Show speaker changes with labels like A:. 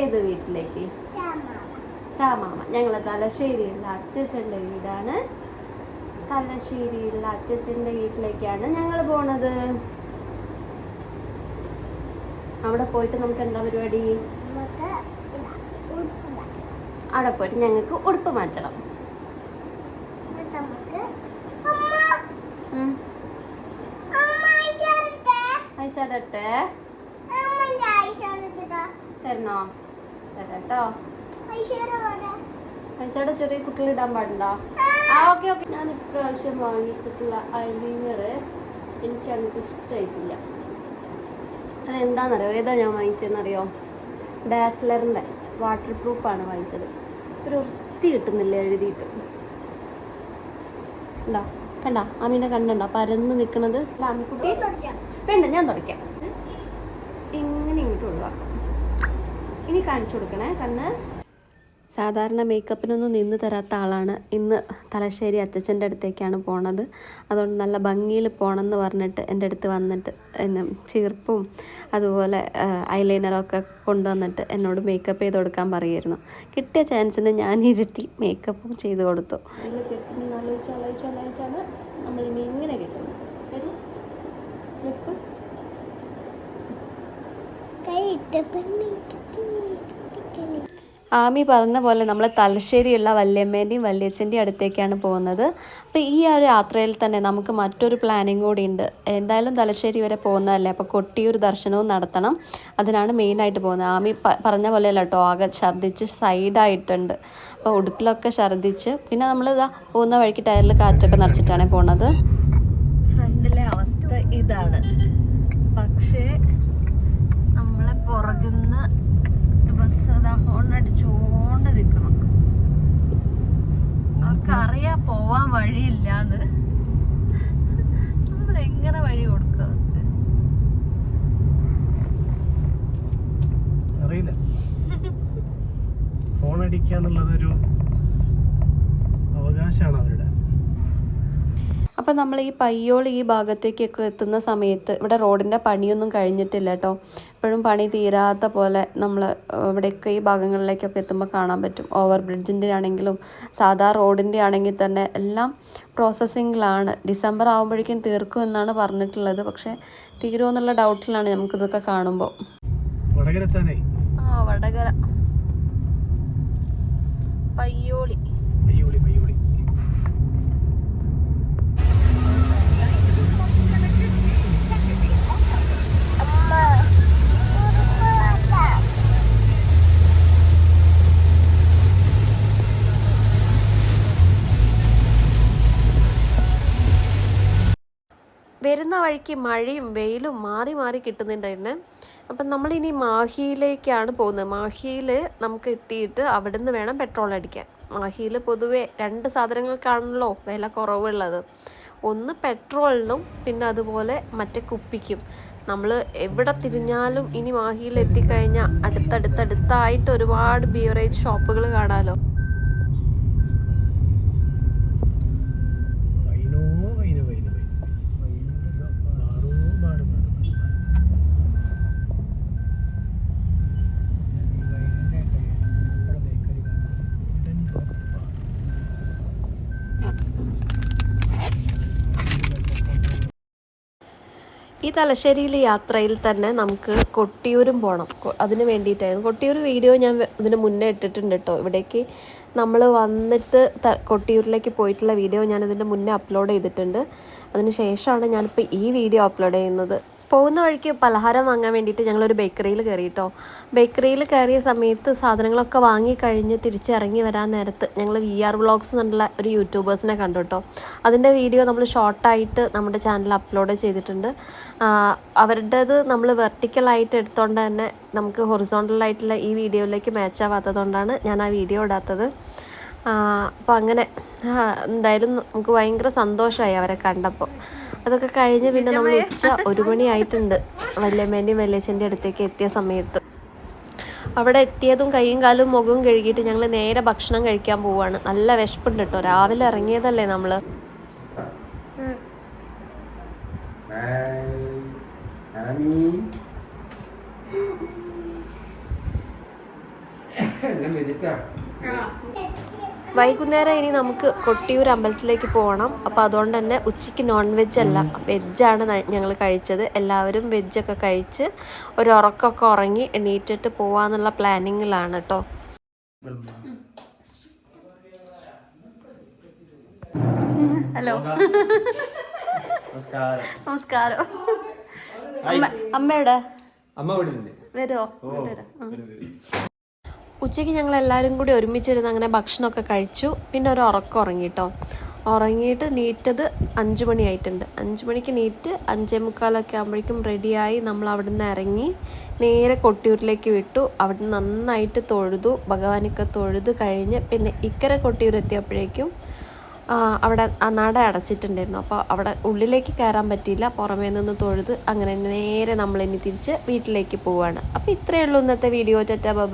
A: ഏത് വീട്ടിലേക്ക്? ശ്യാമാമ. ഞങ്ങൾ തലശ്ശേരിയുള്ള അച്ചച്ചന്റെ വീടാണ്. തലശ്ശേരിയുള്ള അച്ചച്ചന്റെ വീട്ടിലേക്കാണ് ഞങ്ങൾ പോണത്. അവിടെ പോയിട്ട് നമുക്ക് എന്താ പരിപാടി? അവിടെ പോയിട്ട് ഞങ്ങൾക്ക് ഉടുപ്പ് മാറ്റണം. ഐഷാടട്ടെ ഐഷാഡട്ടെ തരണോ പൈസയുടെ ചെറിയ കുട്ടികൾ ഇടാൻ പാടുണ്ടോ? ആ. Okay okay. ഞാൻ ഇപ്രാവശ്യം വാങ്ങിച്ചിട്ടുള്ള ഐലൈനർ എനിക്ക് അങ്ങോട്ട് ഇഷ്ടമായിട്ടില്ല അതെന്താണെന്നറിയോ ഏതാ ഞാൻ വാങ്ങിച്ചതെന്നറിയോ? ഡാസ്ലറിന്റെ വാട്ടർ പ്രൂഫാണ് വാങ്ങിച്ചത്. ഒരു വൃത്തി കിട്ടുന്നില്ല എഴുതിയിട്ട്. ഉണ്ടോ കണ്ട? അമ്മീന്റെ കണ്ടോ? പരന്ന് നിൽക്കുന്നത് അല്ല ആമിക്കുട്ടി വേണ്ട ഞാൻ തുടയ്ക്കാം. ഇങ്ങനെ ഇങ്ങോട്ട് ഒഴിവാക്കാം. ഇനി കാണിച്ചു കൊടുക്കണേ. കണ്ണ്. സാധാരണ മേക്കപ്പിനൊന്നും നിന്ന് തരാത്ത ആളാണ്. ഇന്ന് തലശ്ശേരി അച്ചച്ചന്റെ അടുത്തേക്കാണ് പോണത്. അതുകൊണ്ട് നല്ല ഭംഗിയിൽ പോകണമെന്ന് പറഞ്ഞിട്ട് എന്റെ അടുത്ത് വന്നിട്ട് എന്നെ ചീർപ്പും അതുപോലെ ഐലൈനറൊക്കെ കൊണ്ടുവന്നിട്ട് എന്നോട് മേക്കപ്പ് ചെയ്ത് കൊടുക്കാൻ പറയുമായിരുന്നു. കിട്ടിയ ചാൻസിന് ഞാൻ ഇരുത്തി മേക്കപ്പും ചെയ്ത് കൊടുത്തു. ആലോചിച്ചാണ് നമ്മളിനി ഇങ്ങനെ കിട്ടുന്നത്. ആമി പറഞ്ഞ പോലെ നമ്മൾ തലശ്ശേരിയുള്ള വല്യമ്മേന്റെയും വല്യച്ഛന്റെയും അടുത്തേക്കാണ് പോകുന്നത്. അപ്പോൾ ഈ ഒരു യാത്രയിൽ തന്നെ നമുക്ക് മറ്റൊരു പ്ലാനിങ് കൂടി ഉണ്ട്. എന്തായാലും തലശ്ശേരി വരെ പോകുന്നതല്ലേ? അപ്പോൾ കൊട്ടിയൂർ ദർശനവും നടത്തണം. അതിനാണ് മെയിനായിട്ട് പോകുന്നത്. ആമി പറഞ്ഞ പറഞ്ഞ പോലെയല്ല കേട്ടോ ആകെ ഛർദ്ദിച്ച് സൈഡായിട്ടുണ്ട്. അപ്പോൾ ഉടുപ്പിലൊക്കെ ഛർദ്ദിച്ച് പിന്നെ നമ്മൾ ഇതാ പോകുന്ന വഴിക്ക് ടയറിൽ കാറ്റൊക്കെ നിറച്ചിട്ടാണ് പോകുന്നത്. ഫ്രണ്ടിലെ അവസ്ഥ ഇതാണ്. പക്ഷേ പുറകുന്ന് ബസ് അതാ ഹോൺ അടിച്ചോണ്ട് നിൽക്കണം അവർക്കറിയാ പോവാൻ വഴിയില്ലാന്ന്. നമ്മൾ എങ്ങനെ വഴി കൊടുക്കുക?
B: അറിയില്ല. ഫോൺ അടിക്കുക അവകാശമാണ് അവരുടെ.
A: അപ്പം നമ്മൾ ഈ പയ്യോൾ ഈ ഭാഗത്തേക്കൊക്കെ എത്തുന്ന സമയത്ത് ഇവിടെ റോഡിന്റെ പണിയൊന്നും കഴിഞ്ഞിട്ടില്ല കേട്ടോ. ഇപ്പോഴും പണി തീരാത്ത പോലെ നമ്മൾ ഇവിടെയൊക്കെ ഈ ഭാഗങ്ങളിലേക്കൊക്കെ എത്തുമ്പോൾ കാണാൻ പറ്റും. ഓവർ ബ്രിഡ്ജിന്റെ ആണെങ്കിലും സാധാ റോഡിന്റെ ആണെങ്കിൽ തന്നെ എല്ലാം പ്രോസസ്സിങ്ങിലാണ് ഡിസംബർ ആകുമ്പോഴേക്കും തീർക്കും എന്നാണ് പറഞ്ഞിട്ടുള്ളത്. പക്ഷേ തീരുമോ എന്നുള്ള ഡൗട്ടിലാണ് നമുക്കിതൊക്കെ കാണുമ്പോൾ ആ വടകര. പയ്യോളി. വരുന്ന വഴിക്ക് മഴയും വെയിലും മാറി മാറി കിട്ടുന്നുണ്ടായിരുന്നു. അപ്പം നമ്മളിനി മാഹിയിലേക്കാണ് പോകുന്നത്. മാഹിയിൽ നമുക്ക് എത്തിയിട്ട് അവിടുന്ന് വേണം പെട്രോൾ അടിക്കാൻ. മാഹിയിൽ പൊതുവേ രണ്ട് സാധനങ്ങൾക്കാണല്ലോ വില കുറവുള്ളത്. ഒന്ന് പെട്രോളിനും പിന്നെ അതുപോലെ മറ്റേ കുപ്പിക്കും. നമ്മൾ എവിടെ തിരിഞ്ഞാലും ഇനി മാഹിയിൽ എത്തിക്കഴിഞ്ഞാൽ അടുത്തടുത്തടുത്തായിട്ട് ഒരുപാട് ബിയറേജ് ഷോപ്പുകൾ കാണാമല്ലോ ഈ തലശ്ശേരിയിലെ യാത്രയിൽ തന്നെ നമുക്ക് കൊട്ടിയൂരും പോകണം അതിന് വേണ്ടിയിട്ടായിരുന്നു. കൊട്ടിയൂർ വീഡിയോ ഞാൻ ഇതിന് മുന്നേ ഇട്ടിട്ടുണ്ട് കേട്ടോ ഇവിടേക്ക് നമ്മൾ വന്നിട്ട് കൊട്ടിയൂരിലേക്ക് പോയിട്ടുള്ള വീഡിയോ ഞാൻ ഇതിന്റെ മുന്നേ അപ്ലോഡ് ചെയ്തിട്ടുണ്ട്. അതിന് ശേഷമാണ് ഞാനിപ്പോൾ ഈ വീഡിയോ അപ്ലോഡ് ചെയ്യുന്നത്. പോകുന്ന വഴിക്ക് പലഹാരം വാങ്ങാൻ വേണ്ടിയിട്ട് ഞങ്ങളൊരു ബേക്കറിയിൽ കയറി കേട്ടോ ബേക്കറിയിൽ കയറിയ സമയത്ത് സാധനങ്ങളൊക്കെ വാങ്ങി കഴിഞ്ഞ് തിരിച്ചിറങ്ങി വരാൻ നേരത്ത് ഞങ്ങൾ വി ആർ വ്ളോഗ്സ് എന്നുള്ള ഒരു യൂട്യൂബേഴ്സിനെ കണ്ടു കേട്ടോ അതിന്റെ വീഡിയോ നമ്മൾ ഷോർട്ടായിട്ട് നമ്മുടെ ചാനലിൽ അപ്ലോഡ് ചെയ്തിട്ടുണ്ട്. അവരുടേത് നമ്മൾ വെർട്ടിക്കലായിട്ട് എടുത്തോണ്ട് തന്നെ നമുക്ക് ഹൊറിസോണ്ടലായിട്ടുള്ള ഈ വീഡിയോയിലേക്ക് മാച്ച് ആവാത്തതുകൊണ്ടാണ് ഞാൻ ആ വീഡിയോ ഇടാത്തത്. അപ്പോൾ അങ്ങനെ എന്തായാലും നമുക്ക് ഭയങ്കര സന്തോഷമായി അവരെ കണ്ടപ്പോൾ അതൊക്കെ കഴിഞ്ഞ് പിന്നെ നമ്മൾ ഉച്ച ഒരു മണിയായിട്ടുണ്ട്. വല്യമ്മേന്റെയും വല്യച്ഛന്റെ അടുത്തേക്ക് എത്തിയ സമയത്ത്. അവിടെ എത്തിയതും കൈയും കാലും മുഖവും കഴുകിയിട്ട് ഞങ്ങൾ നേരെ ഭക്ഷണം കഴിക്കാൻ പോവാണ്. നല്ല വിശപ്പുണ്ട് കേട്ടോ രാവിലെ ഇറങ്ങിയതല്ലേ നമ്മൾ
C: വെജിറ്റാ
D: വൈകുന്നേരം ഇനി നമുക്ക് കൊട്ടിയൂർ അമ്പലത്തിലേക്ക് പോകണം. അപ്പോൾ അതുകൊണ്ട് തന്നെ ഉച്ചയ്ക്ക് നോൺ വെജ് അല്ല വെജാണ് ഞങ്ങൾ കഴിച്ചത്. എല്ലാവരും വെജൊക്കെ കഴിച്ച് ഒരു ഉറക്കമൊക്കെ ഉറങ്ങി എണീറ്റിട്ട് പോവാന്നുള്ള പ്ലാനിങ്ങിലാണ് കേട്ടോ ഹലോ.
B: നമസ്കാരം.
D: നമസ്കാരം. അമ്മ അമ്മയുടെ
B: അമ്മ വരാം
D: വരുമോ ഉച്ചയ്ക്ക് ഞങ്ങൾ എല്ലാവരും കൂടി ഒരുമിച്ചിരുന്ന് അങ്ങനെ ഭക്ഷണമൊക്കെ കഴിച്ചു. പിന്നെ ഒരു ഉറക്കം ഉറങ്ങി കേട്ടോ ഉറങ്ങിയിട്ട് നീറ്റത് അഞ്ച് മണിയായിട്ടുണ്ട് അഞ്ച് മണിക്ക് നീറ്റ് അഞ്ചേ മുക്കാലൊക്കെ ആകുമ്പോഴേക്കും റെഡിയായി നമ്മൾ അവിടെ നിന്ന് ഇറങ്ങി നേരെ കൊട്ടിയൂരിലേക്ക് വിട്ടു. അവിടെ നന്നായിട്ട് തൊഴുതു ഭഗവാനൊക്കെ തൊഴുത് കഴിഞ്ഞ് പിന്നെ ഇക്കരെ കൊട്ടിയൂർ എത്തിയപ്പോഴേക്കും അവിടെ ആ നട അടച്ചിട്ടുണ്ടായിരുന്നു. അപ്പോൾ അവിടെ ഉള്ളിലേക്ക് കയറാൻ പറ്റിയില്ല. പുറമേ നിന്ന് തൊഴുത് അങ്ങനെ നേരെ നമ്മൾ ഇനി തിരിച്ച് വീട്ടിലേക്ക് പോവുകയാണ്. അപ്പോൾ ഇത്രയേ ഉള്ളൂ ഇന്നത്തെ വീഡിയോ. ചറ്റ ബബ